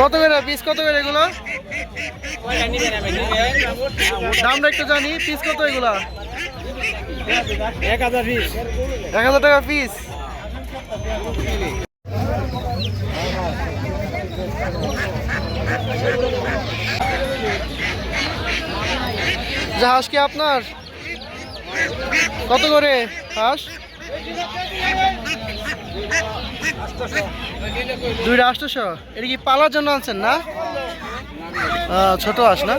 কত করে? পিস কত করে এগুলো? দামটা একটু জানি। পিস কত এগুলা? এক হাজার বিশ এক হাজার টাকা পিস হাঁস কি আপনার? কত করে? হাঁস? দুইটা আটশোশো এটা কি পালার জন্য আনছেন না? ছোট আস না?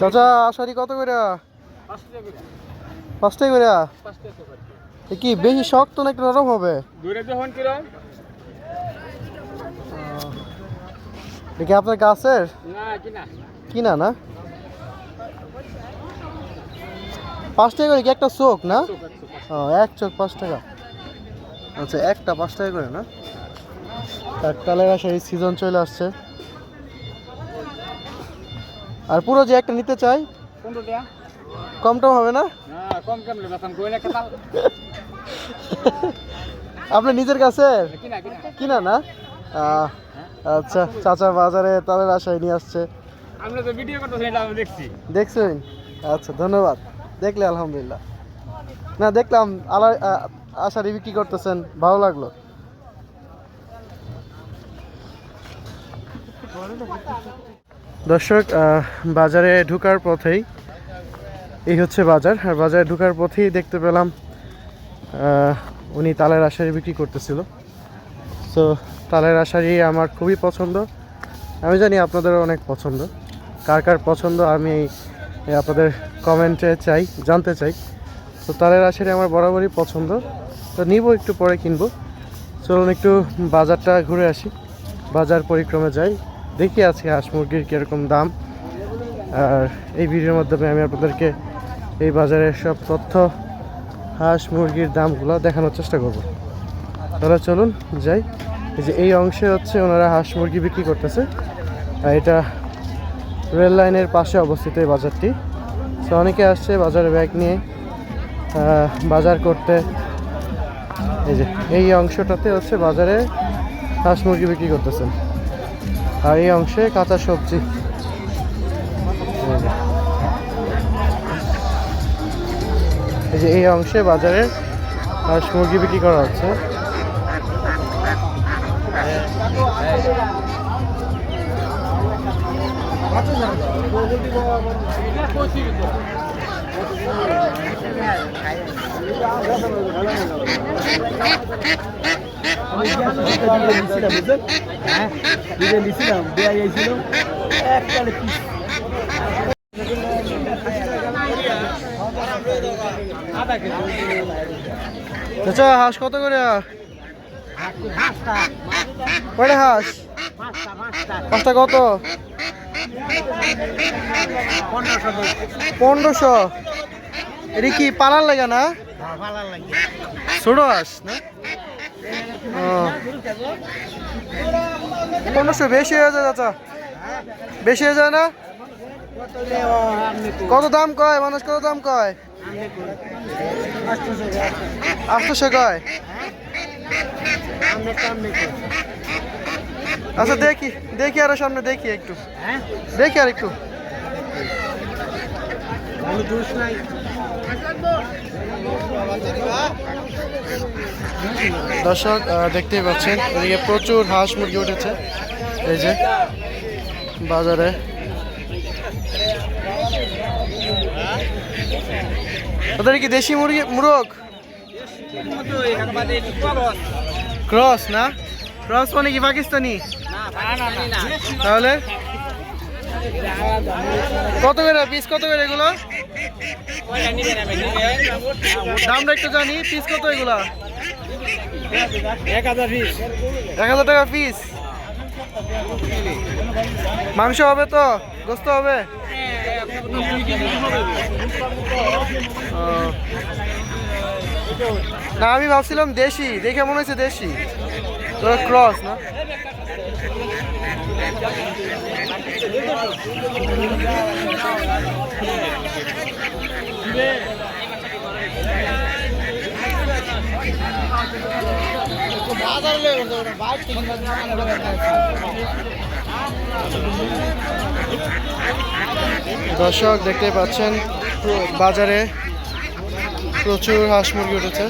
চাচা আশারি কত করে পাঁচটাই করে কি বেশি শক্ত না একটু নরম হবে? দেখি আপনার গাছের? না কিনা। না? পাঁচ টাকা করে কি একটা চোখ না? এক চোখ পাঁচ টাকা। আচ্ছা একটা পাঁচ টাকা করে না? কাকতালের আসে এই সিজন চলে আসছে। আর পুরো যে একটা নিতে চাই টাকা কমটাও হবে না? কম আপনার নিজের কাছে? কিনা না? আচ্ছা চাচা বাজারে তাদের আশায় নিয়ে আসছে। আমরা তো ভিডিও করতেছি এটা আমি দেখছি। দেখছেন? আচ্ছা ধন্যবাদ। দেখলে আলহামদুলিল্লাহ। না দেখলাম আলা আশারি বিক্রি করতেছেন? ভালো লাগল। দর্শক বাজারে ঢুকার পথেই এই হচ্ছে বাজার। আর বাজারে ঢুকার পথেই দেখতে পেলাম উনি তালের আশারি বিক্রি করতেছিল। তো তালের আশারি আমার খুবই পছন্দ। আমি জানি আপনাদেরও অনেক পছন্দ। কার কার পছন্দ আমি আপনাদের কমেন্টে চাই, জানতে চাই। তো তালের আশারি আমার বরাবরই পছন্দ। তো নিব একটু পরে কিনবো। চলুন একটু বাজারটা ঘুরে আসি। বাজার পরিক্রমে যাই। দেখি আজকে হাঁস মুরগির কীরকম দাম। আর এই ভিডিওর মাধ্যমে আমি আপনাদেরকে এই বাজারের সব তথ্য, হাঁস মুরগির দামগুলো দেখানোর চেষ্টা করব। তাহলে চলুন যাই। এই যে এই অংশে হচ্ছে ওনারা হাঁস মুরগি বিক্রি করতেছে। আর এটা রেল লাইনের পাশে অবস্থিত এই বাজারটি। তো অনেকে আসছে বাজারে ব্যাগ নিয়ে বাজার করতে। এই যে এই অংশটাতে হচ্ছে বাজারে হাঁস মুরগি বিক্রি করতেছেন। আর এই অংশে কাঁচা সবজি এই যে। এই অংশে বাজারে হাঁস মুরগি বিক্রি করা হচ্ছে চাচা হাঁস কত করে? কয়টা হাঁস? পাঁচটা কত? পনেরোশো। এটা কি পালার লাগে না? ছোট হাঁস না। পনেরোশো, বেশি হয়ে যায় চাচা। বেশি হয়ে যায় না? কত দাম কয়? মানুষ কত দাম কয়? আটশোশো কয়। আচ্ছা দেখি দেখি আরও সামনে, দেখি একটু। দেখি আর একটু দর্শক দেখতেই পাচ্ছেন, এদিকে প্রচুর হাঁস মুরগি উঠেছে। এই যে, বাজারে। ওদের কি দেশি মুরগি, মুরগ? ক্রস না? ক্রস মানে কি পাকিস্তানি? তাহলে? কত করে পিস কত করে এগুলো? দামটা একটু জানি পিস কত এগুলা? এক হাজার বিশ এক হাজার টাকা পিস মাংস হবে তো? গোস্ত হবে? না আমি ভাবছিলাম দেশি দেখে মনে হচ্ছে দেশি। তো ক্রস না? দর্শক দেখতে পাচ্ছেন বাজারে প্রচুর হাঁস মুরগি উঠেছে।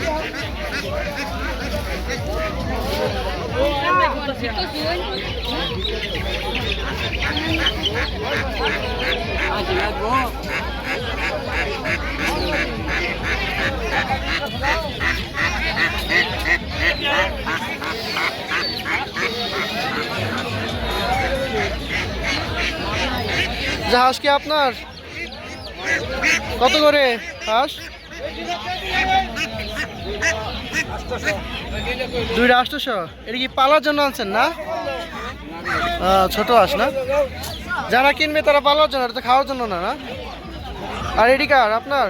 যে হাঁস কি আপনার? কত করে হাঁস? দুইটা আটশোশো এটা কি পালার জন্য আনছেন না? ছোট হাঁস না? যারা কিনবে তারা পালার জন্য, এটা তো খাওয়ার জন্য না না? আর এডি কার আপনার?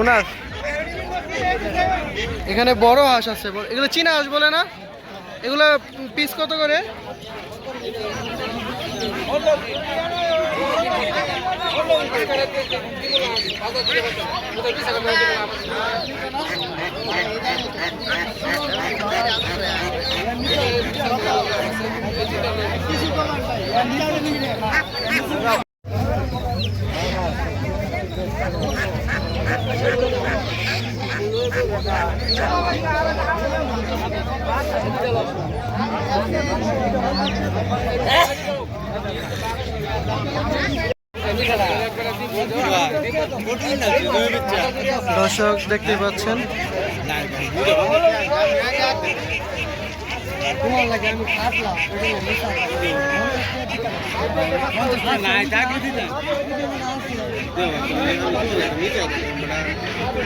ওনার? এখানে বড় হাঁস আছে। এগুলো চীনা হাঁস বলে না? এগুলো পিস কত করে? দর্শক দেখতে পাচ্ছেন।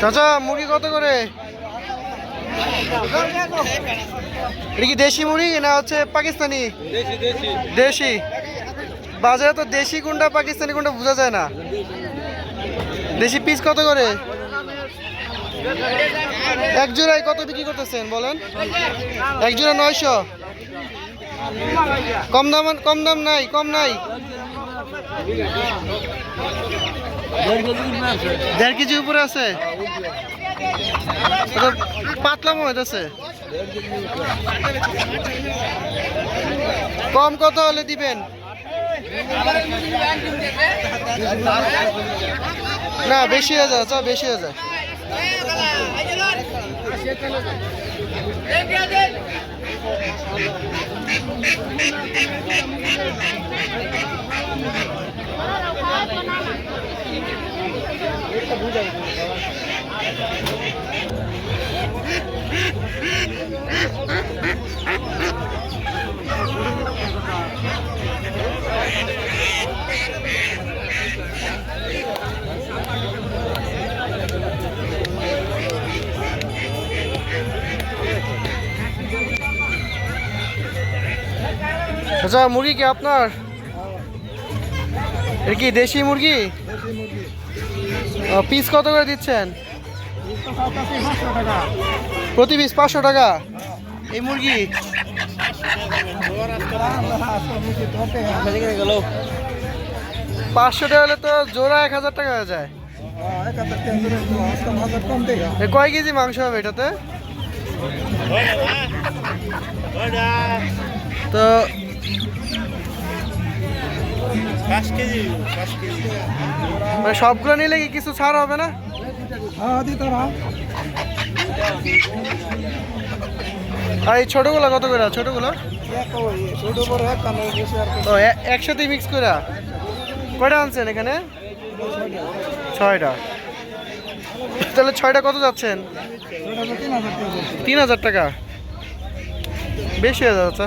চাচা মুরগি কত করে? এটা কি দেশি মুরগি না হচ্ছে পাকিস্তানি? দেশি। বাজারে তো দেশি কোনটা, পাকিস্তানি কোনটা বোঝা যায় না। দেশি পিস কত করে? এক জোড়ায় কত বিক্রি করতেছেন, বলেন? এক জোড়া নয়শো। কম দাম কম দাম নাই, কম নাই। দেড় কেজি উপরে আছে? পাতলা মনে আছে কম কত হলে দিবেন? না, বেশি হয়ে যায় বেশি হয়ে যায়। Ha, ha, ha, ha. আচ্ছা মুরগি কি আপনার? এটা কি দেশি মুরগি? পিস কত করে দিচ্ছেন? প্রতি পিস পাঁচশো টাকা। এই মুরগি? পাঁচশো টাকা হলে তো জোড়া এক হাজার টাকা হয়ে যায়। কয় কেজি মাংস হবে এটাতে? তো মানে সবগুলো নিলে কি কিছু ছাড় হবে না? আর এই ছোটগুলো কত করে? ছোটগুলো? ও একসাথে মিক্স করে? কয়টা আনছেন এখানে? ছয়টা। তাহলে ছয়টা কত যাচ্ছেন? তিন হাজার টাকা। বেশি হয়ে যাচ্ছে।